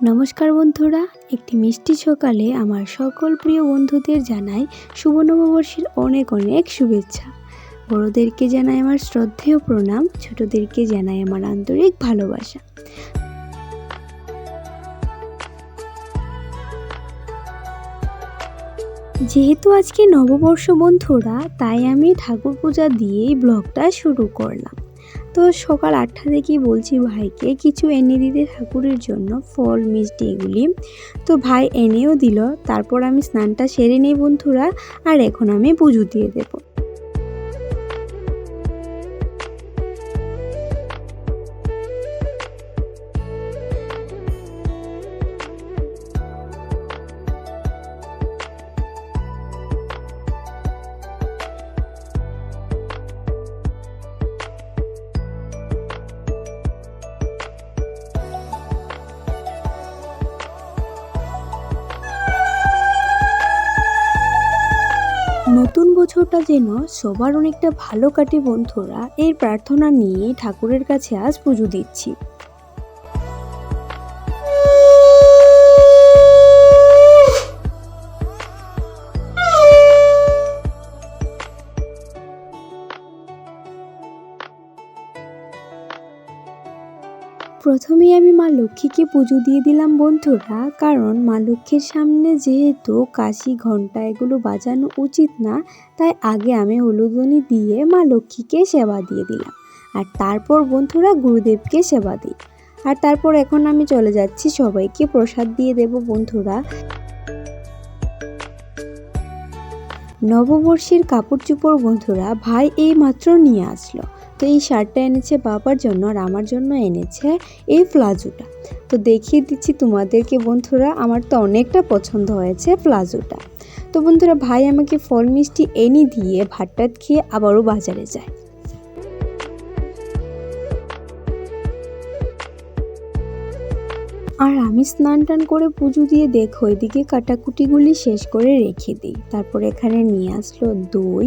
নমস্কার বন্ধুরা, একটি মিষ্টি সকালে আমার সকল প্রিয় বন্ধুদের জানাই শুভ নববর্ষের অনেক অনেক শুভেচ্ছা। বড়োদেরকে জানাই আমার শ্রদ্ধেয় প্রণাম, ছোটদেরকে জানাই আমার আন্তরিক ভালোবাসা। যেহেতু আজকে নববর্ষ বন্ধুরা, তাই আমি ঠাকুর পূজা দিয়েই ব্লগটা শুরু করলাম। তো সকাল আটটা থেকেই বলছি ভাইকে, কিছু এনে দিতে ঠাকুরের জন্য, ফল, মিষ্টি এগুলি। তো ভাই এনেও দিল। তারপর আমি স্নানটা সেরে নিই বন্ধুরা, আর এখন আমি পুজো দিয়ে দেবো। বছরটা যেন সবার অনেকটা ভালো কাটে বন্ধুরা। এর প্রার্থনা নিয়ে ঠাকুরের কাছে আজ পুজো দিচ্ছি। প্রথমেই আমি মা লক্ষ্মীকে পুজো দিয়ে দিলাম বন্ধুরা, কারণ মা লক্ষ্মীর সামনে যেহেতু কাশি ঘণ্টা এগুলো বাজানো উচিত না, তাই আগে আমি হলুদনি দিয়ে মা লক্ষ্মীকে সেবা দিয়ে দিলাম। আর তারপর বন্ধুরা গুরুদেবকে সেবা দিই। আর তারপর এখন আমি চলে যাচ্ছি, সবাইকে প্রসাদ দিয়ে দেব বন্ধুরা। নববর্ষের কাপড় চোপড় বন্ধুরা ভাই এই মাত্র নিয়ে আসলো। তো এই শার্টটা এনেছে বাবার জন্য আর আমার জন্য এনেছে এই প্লাজোটা। তো দেখিয়ে দিচ্ছি তোমাদেরকে বন্ধুরা, আমার তো অনেকটা পছন্দ হয়েছে প্লাজোটা। তো বন্ধুরা, ভাই আমাকে ফল মিষ্টি এনে দিয়ে ভাতটাত খেয়ে আবারও বাজারে যায়। আর আমি স্নান টান করে পুজো দিয়ে দেখো, এদিকে কাটাকুটিগুলি শেষ করে রেখে দিই। তারপর এখানে নিয়ে আসলো দই,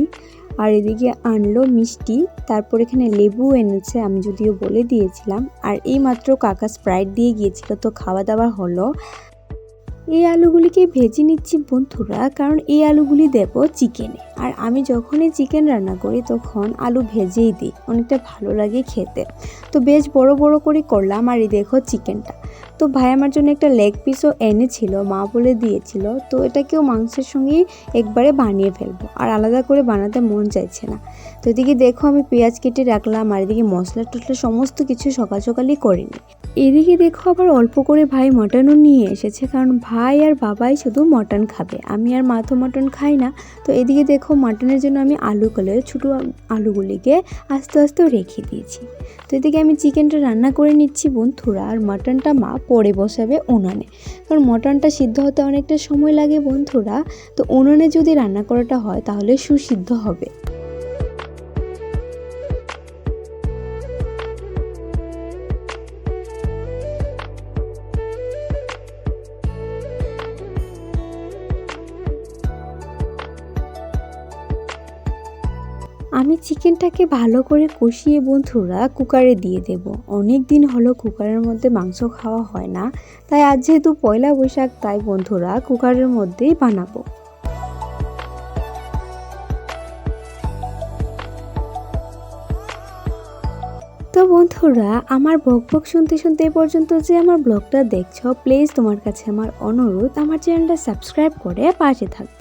আর এদিকে আনলো মিষ্টি। তারপর এখানে লেবু এনেছে, আমি যদিও বলে দিয়েছিলাম। আর এই মাত্র কাকা স্প্রাইট দিয়ে গিয়েছিল, তো খাওয়া দাওয়া হলো। এই আলুগুলিকে ভেজে নিচ্ছি বন্ধুরা, কারণ এই আলুগুলি দেব চিকেনে। আর আমি যখনই চিকেন রান্না করি, তখন আলু ভেজেই দিই। অনেকটা ভালো লাগে খেতে। তো বেশ বড় বড় করে করলাম আর এই দেখো চিকেনটা তো ভাই আমার জন্য একটা লেগ পিসও এনেছিল, মা বলে দিয়েছিল। তো এটাকেও মাংসের সঙ্গেই একবারে বানিয়ে ফেলব। আর আলাদা করে বানাতে মন চাইছে না। তো এদিকে দেখো আমি পেঁয়াজ কেটে রাখলাম আর এদিকে মশলা টশলা সমস্ত কিছু সকাল সকালই করে নিই। এদিকে দেখো আবার অল্প করে ভাই মটনও নিয়ে এসেছে। কারণ ভাই আর বাবাই শুধু মটন খাবে। আমি আর মা তো মটন খাই না। তো এদিকে দেখো মটনের জন্য আমি আলু কলে, ছোটো আলুগুলিকে আস্তে আস্তে রেখে দিয়েছি। তো এদিকে আমি চিকেনটা রান্না করে নিচ্ছি বন্ধুরা, আর মাটনটা মা পরে বসাবে উনানে। কারণ মাটনটা সিদ্ধ হতে অনেকটা সময় লাগে বন্ধুরা, তো উনানে যদি রান্না করাটা হয় তাহলে সুসিদ্ধ হবে। আমি চিকেনটাকে ভালো করে কষিয়ে বন্ধুরা কুকারে দিয়ে দেব। অনেক দিন হলো কুকারের মধ্যে মাংস খাওয়া হয় না, তাই আজ যেহেতু পয়লা বৈশাখ, তাই বন্ধুরা কুকারের মধ্যেই বানাবো। তো বন্ধুরা, আমার বক বক শুনতে শুনতে এ পর্যন্ত যে আমার ব্লগটা দেখছ প্লিজ তোমার কাছে আমার অনুরোধ, আমার চ্যানেলটা সাবস্ক্রাইব করে পাশে থাকবে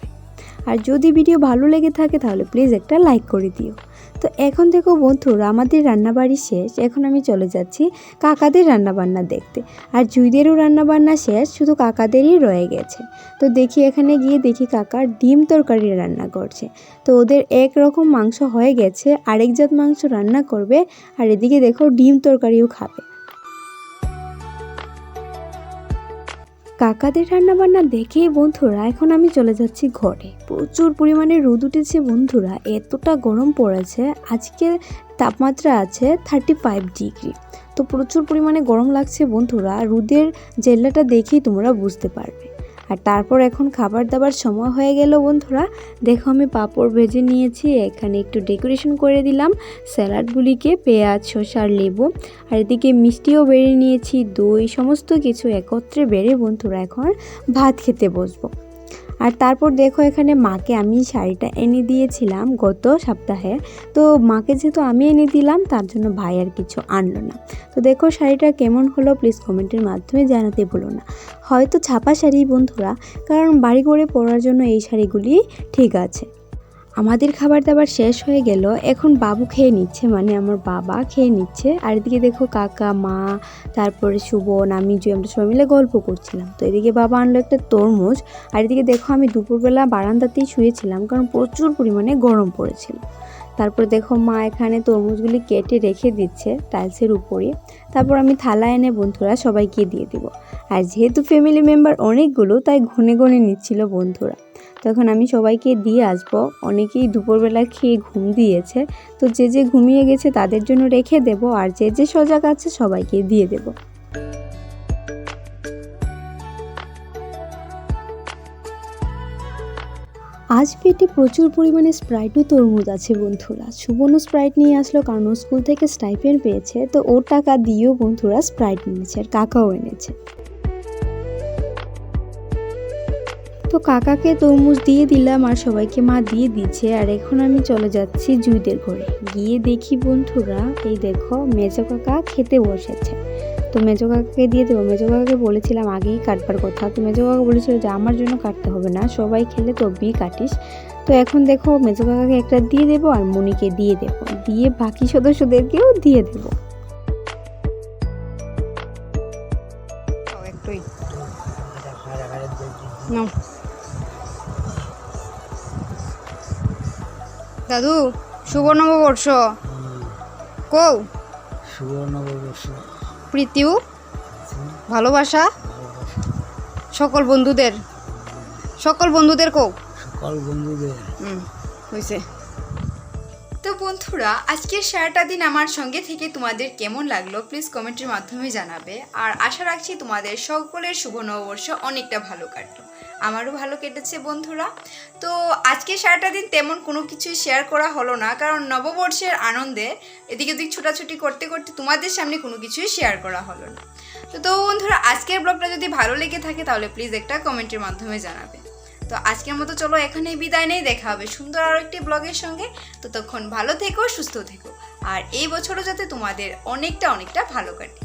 আর যদি ভিডিও ভালো লেগে থাকে তাহলে প্লিজ একটা লাইক করে দিও। তো এখন দেখো বন্ধুরা, আমাদের রান্নাবাড়ি শেষ। এখন আমি চলে যাচ্ছি কাকাদের রান্নাবান্না দেখতে। আর জুইদেরও রান্নাবান্না শেষ, শুধু কাকাদেরই রয়ে গেছে। তো দেখি এখানে গিয়ে দেখি কাকার ডিম তরকারি রান্না করছে। তো ওদের এক রকম মাংস হয়ে গেছে, আরেক জাত মাংস রান্না করবে, আর এদিকে দেখো ডিম তরকারিও খাবে। কাকাদের রান্নাবান্না দেখেই বন্ধুরা, এখন আমি চলে যাচ্ছি ঘরে। প্রচুর পরিমাণে রোদ উঠেছে বন্ধুরা, এতটা গরম পড়েছে আজকে তাপমাত্রা আছে থার্টি ফাইভ ডিগ্রি তো প্রচুর পরিমাণে গরম লাগছে বন্ধুরা, রোদের জেল্লাটা দেখেই তোমরা বুঝতে পারবে। আর তারপর এখন খাবার দাবার সময় হয়ে গেল বন্ধুরা। দেখো আমি পাঁপড় ভেজে নিয়েছি, এখানে একটু ডেকোরেশন করে দিলাম। স্যালাডগুলিকে পেঁয়াজ, শসা আর লেবু। আর এদিকে মিষ্টিও বেড়ে নিয়েছি, দই, সমস্ত কিছু একত্রে বেড়ে বন্ধুরা এখন ভাত খেতে বসবো। আর তারপর দেখো এখানে মাকে আমি শাড়িটা এনে দিয়েছিলাম গত সপ্তাহে। তো মাকে যেহেতু আমি এনে দিলাম, তার জন্য ভাই আর কিছু আনলো না। তো দেখো শাড়িটা কেমন হলো প্লিজ কমেন্টের মাধ্যমে জানাতে ভুলো না। হয়তো ছাপা শাড়ি বন্ধুরা, কারণ বাড়ি করে পরার জন্য এই শাড়িগুলি ঠিক আছে। আমাদের খাবার দাবার শেষ হয়ে গেল। এখন বাবু খেয়ে নিচ্ছে মানে আমার বাবা খেয়ে নিচ্ছে। আর এদিকে দেখো কাকা, মা, তারপরে সুবন, আমি, জুই, আমরা সবাই মিলে গল্প করছিলাম। তো এদিকে বাবা আনলো একটা তরমুজ। আর এদিকে দেখো আমি দুপুরবেলা বারান্দাতেই শুয়েছিলাম, কারণ প্রচুর পরিমাণে গরম পড়েছিল। তারপর দেখো মা এখানে তরমুজগুলি কেটে রেখে দিচ্ছে টাইলসের উপরে। তারপর আমি থালা এনে বন্ধুরা সবাইকে দিয়ে দিব। আর যেহেতু ফ্যামিলি মেম্বার অনেকগুলো, তাই ঘনে ঘনে নিচ্ছিল বন্ধুরা। তখন আমি সবাইকে দিয়ে আসব। অনেকেই দুপুরবেলা খেয়ে ঘুম দিয়েছে। তো যে যে ঘুমিয়ে গেছে তাদের জন্য রেখে দেব আর যে যে সজাগ আছে সবাইকে দিয়ে দেব। আজ পেটে প্রচুর পরিমাণে স্প্রাইট ও তরমুজ আছে বন্ধুরা। সুবর্ণ স্প্রাইট নিয়ে আসলো কারণ স্কুল থেকে স্টাইপেন পেয়েছে। তো ওর টাকা দিয়েও বন্ধুরা স্প্রাইট নিয়েছে আর কাকাও এনেছে। তো কাকাকে তরমুজ দিয়ে দিলাম আর সবাইকে মা দিয়ে দিচ্ছে আর এখন আমি চলে যাচ্ছি জুইদের ঘরে। গিয়ে দেখি বন্ধুরা এই দেখো মেজো কাকা খেতে বসেছে। তো মেজো কাকাকে দিয়ে দেবো। মেজো কাকাকে বলেছিলাম আগেই কাটবার কথা। তো মেজো কাকা বলেছিল যে আমার জন্য কাটতে হবে না সবাই খেলে তবেই কাটিস। তো এখন দেখো মেজো কাকাকে একটা দিয়ে দেবো আর মনিকে দিয়ে দেবো। দিয়ে বাকি সদস্যদেরকেও দিয়ে দেবো। একটুই। নাও। দাদু শুভ নববর্ষ কৌ শুভ নববর্ষ প্রীতিও ভালোবাসা সকল বন্ধুদের। সকল বন্ধুদের কৌ সকল বন্ধুদের। হুম হয়েছে বন্ধুরা, আজকের সারাটা দিন আমার সঙ্গে থেকে তোমাদের কেমন লাগল প্লিজ কমেন্টের মাধ্যমে জানাবে। আর আশা রাখছি তোমাদের সকলের শুভ নববর্ষ অনেকটা ভালো কাটলো। আমারও ভালো কেটেছে বন্ধুরা। তো আজকে সারাটা দিন তেমন কোনো কিছু শেয়ার করা হলো না, কারণ নববর্ষের আনন্দে এদিক ওদিক ছোটাছুটি করতে করতে তোমাদের সামনে কোনো কিছুই শেয়ার করা হলো না। তো তো বন্ধুরা, আজকের ব্লগটা যদি ভালো লেগে থাকে তাহলে প্লিজ একটা কমেন্টের মাধ্যমে জানাবে। তো আজকের মতো চলো এখানেই বিদায় নেই, দেখা হবে সুন্দর আরও একটি ব্লগের সঙ্গে। ততক্ষণ ভালো থেকো, সুস্থ থেকো। আর এই বছরও যাতে তোমাদের অনেকটা অনেকটা ভালো কাটে।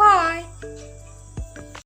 বাই